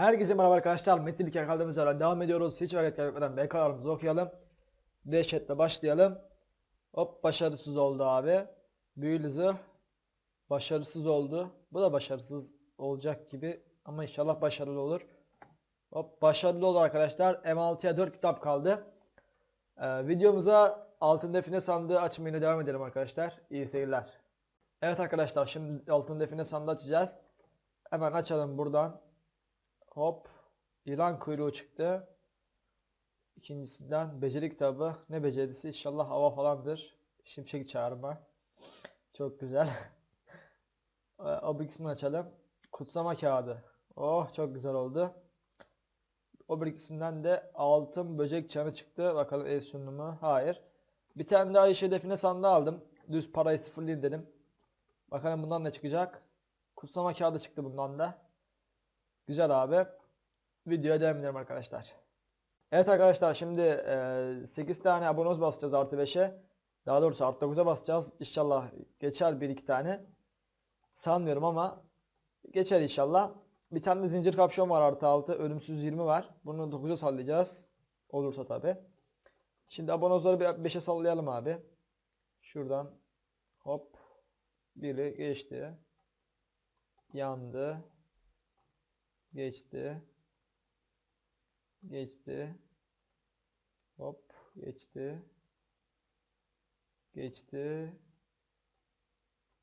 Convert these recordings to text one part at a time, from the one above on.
Herkese merhaba arkadaşlar. Metin İlker kaldığımız yerden devam ediyoruz. Hiç vakit kaybetmeden BK'larımızı okuyalım. Dehşetle başlayalım. Hop başarısız oldu abi. Büyülü zırh. Başarısız oldu. Bu da başarısız olacak gibi. Ama inşallah başarılı olur. Hop başarılı oldu arkadaşlar. M6'ya 4 kitap kaldı. Ee, videomuza altın define sandığı açmaya devam edelim arkadaşlar. İyi seyirler. Evet arkadaşlar şimdi altın define sandığı açacağız. Hemen açalım buradan. Hop. Yılan kuyruğu çıktı. İkincisinden beceri kitabı. Ne becerisi? İnşallah hava falandır. Şimşek çağırma. Çok güzel. Ee, o açalım. Kutsama kağıdı. Oh çok güzel oldu. O ikisinden de altın böcek çanı çıktı. Bakalım ev sunumu. Hayır. Bir tane daha iş hedefine sandığı aldım. Düz parayı sıfırlayayım dedim. Bakalım bundan ne çıkacak. Kutsama kağıdı çıktı bundan da. Güzel abi. Videoya devam edelim arkadaşlar. Evet arkadaşlar şimdi e, 8 tane abonoz basacağız artı 5'e. Daha doğrusu artı 9'a basacağız. İnşallah geçer 1-2 tane. Sanmıyorum ama geçer inşallah. Bir tane de zincir kapşon var artı 6. Ölümsüz 20 var. Bunu 9'a sallayacağız. Olursa tabi. Şimdi abonozları bir 5'e sallayalım abi. Şuradan hop. Biri geçti. Yandı. Geçti. Geçti. Hop geçti. Geçti.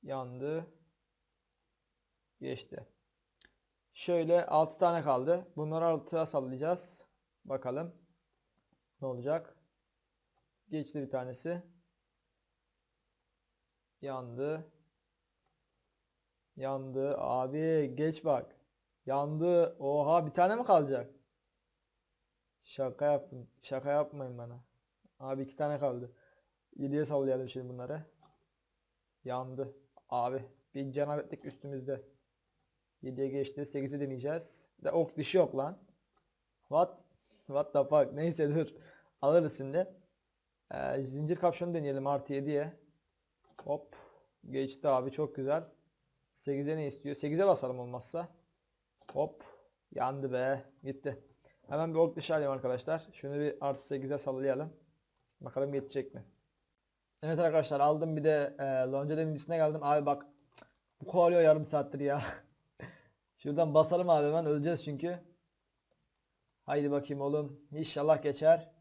Yandı. Geçti. Şöyle 6 tane kaldı. Bunları 6'ya sallayacağız. Bakalım. Ne olacak? Geçti bir tanesi. Yandı. Yandı. Abi geç bak. Yandı. Oha bir tane mi kalacak? Şaka yapın. Şaka yapmayın bana. Abi iki tane kaldı. 7'ye sallayalım şimdi bunları. Yandı. Abi bir cenabetlik üstümüzde. 7'ye geçti. 8'i deneyeceğiz. De ok dişi yok lan. What? What the fuck? Neyse dur. Alırız şimdi. Ee, zincir kapşonu deneyelim artı 7'ye. Hop. Geçti abi çok güzel. 8'e ne istiyor? 8'e basalım olmazsa. Hop. Yandı be. Gitti. Hemen bir ok dışı alayım arkadaşlar. Şunu bir artı 8'e sallayalım. Bakalım geçecek mi? Evet arkadaşlar aldım bir de e, lonca demircisine geldim. Abi bak bu kovalıyor yarım saattir ya. Şuradan basalım abi hemen öleceğiz çünkü. Haydi bakayım oğlum. İnşallah geçer.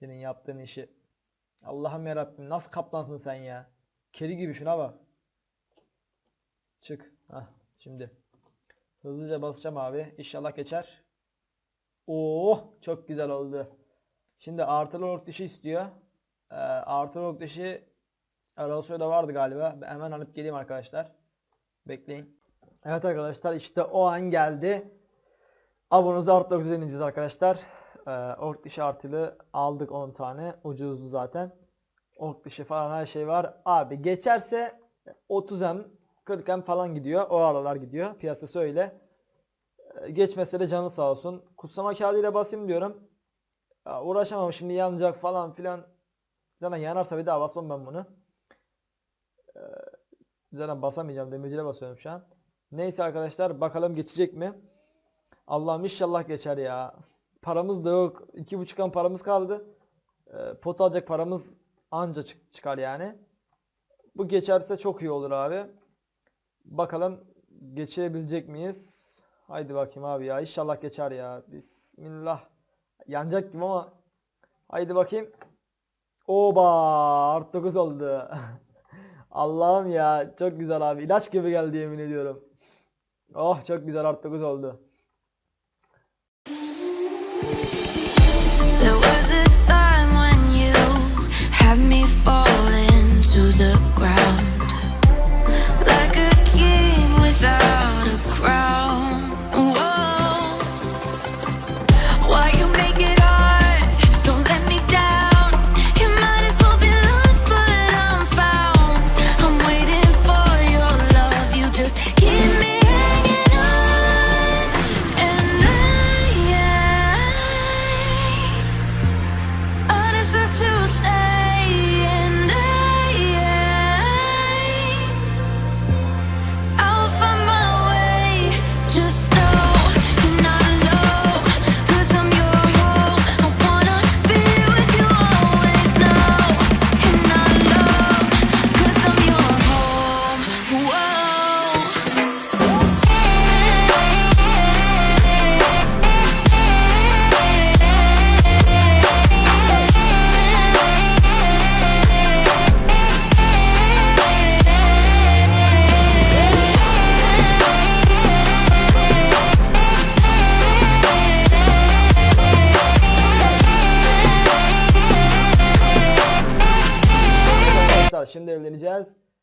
Senin yaptığın işi. Allah'ım yarabbim nasıl kaplansın sen ya. Kedi gibi şuna bak. Çık. Hah şimdi. Hızlıca basacağım abi. İnşallah geçer. Oh çok güzel oldu. Şimdi artılı ok dişi istiyor. Ee, artılı ok dişi Arasoy'da vardı galiba. Ben hemen alıp geleyim arkadaşlar. Bekleyin. Evet arkadaşlar işte o an geldi. Abonunuzu artı 9 deneyeceğiz arkadaşlar. Ee, ork dişi artılı aldık 10 tane. Ucuzdu zaten. Ork dişi falan her şey var. Abi geçerse 30M 40M falan gidiyor. O aralar gidiyor. Piyasası öyle. Ee, Geçmese de canı sağ olsun. Kutsama kağıdıyla basayım diyorum. Ya uğraşamam şimdi yanacak falan filan. Zaten yanarsa bir daha basmam ben bunu. Ee, Zaten basamayacağım. Demircile basıyorum şu an. Neyse arkadaşlar bakalım geçecek mi? Allah'ım inşallah geçer ya. Paramız da yok. 2.5 an paramız kaldı. Ee, pot alacak paramız anca çık- çıkar yani. Bu geçerse çok iyi olur abi. Bakalım geçebilecek miyiz? Haydi bakayım abi ya. İnşallah geçer ya. Bismillah. Yanacak gibi ama. Haydi bakayım. Oba artı 9 oldu. Allah'ım ya çok güzel abi. İlaç gibi geldi yemin ediyorum. Oh çok güzel artı 9 oldu.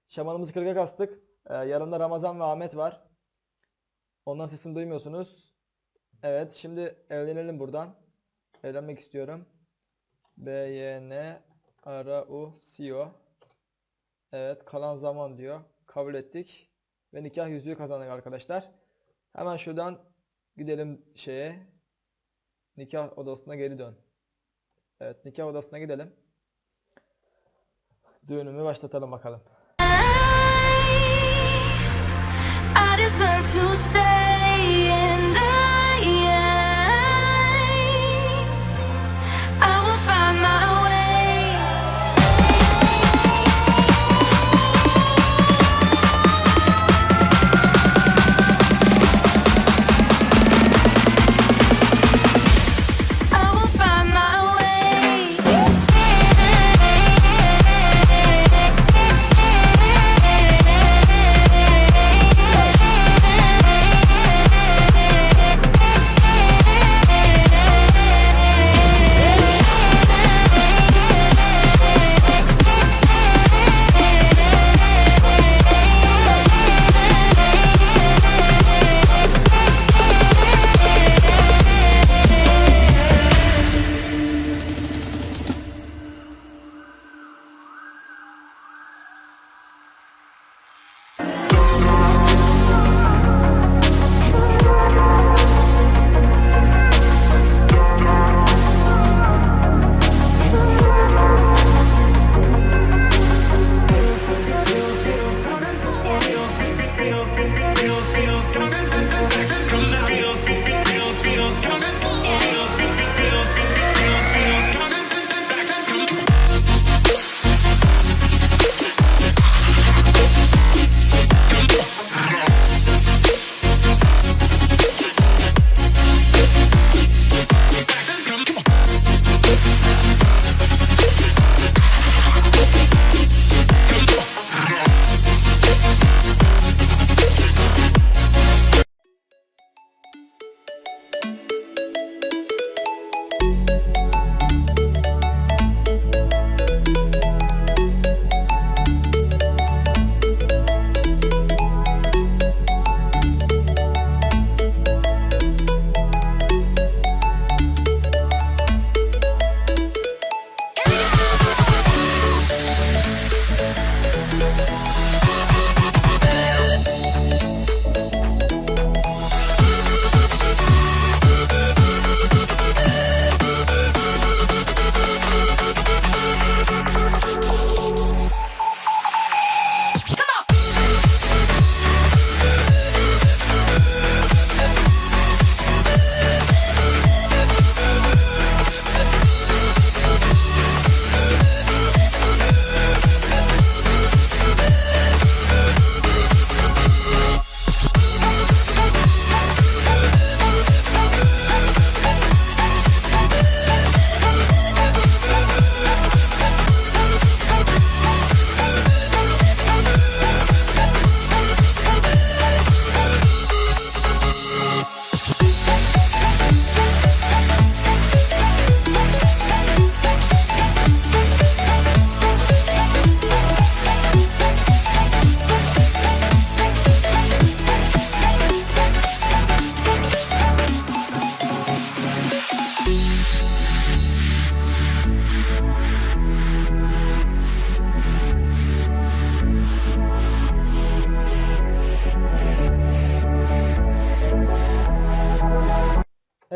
Şamanımızı 40'a kastık. Ee, yanında Ramazan ve Ahmet var. Onların sesini duymuyorsunuz. Evet şimdi evlenelim buradan. Evlenmek istiyorum. B, Y, N, Ara, U, Sio. Evet kalan zaman diyor. Kabul ettik. Ve nikah yüzüğü kazandık arkadaşlar. Hemen şuradan gidelim şeye. Nikah odasına geri dön. Evet nikah odasına gidelim. Düğünümü başlatalım bakalım. I deserve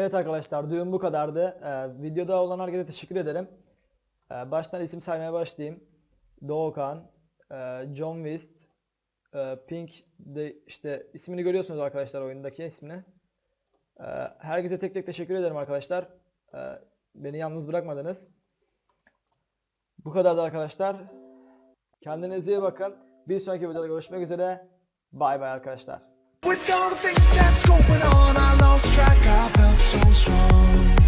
Evet arkadaşlar düğün bu kadardı. Ee, videoda olan herkese teşekkür ederim. Ee, baştan isim saymaya başlayayım. Doğukan, e, John Wist, e, Pink de işte ismini görüyorsunuz arkadaşlar oyundaki ismini. Ee, herkese tek tek teşekkür ederim arkadaşlar. Ee, beni yalnız bırakmadınız. Bu kadardı arkadaşlar. Kendinize iyi bakın. Bir sonraki videoda görüşmek üzere. Bay bay arkadaşlar. With all the things that's going on, I lost track of so strong.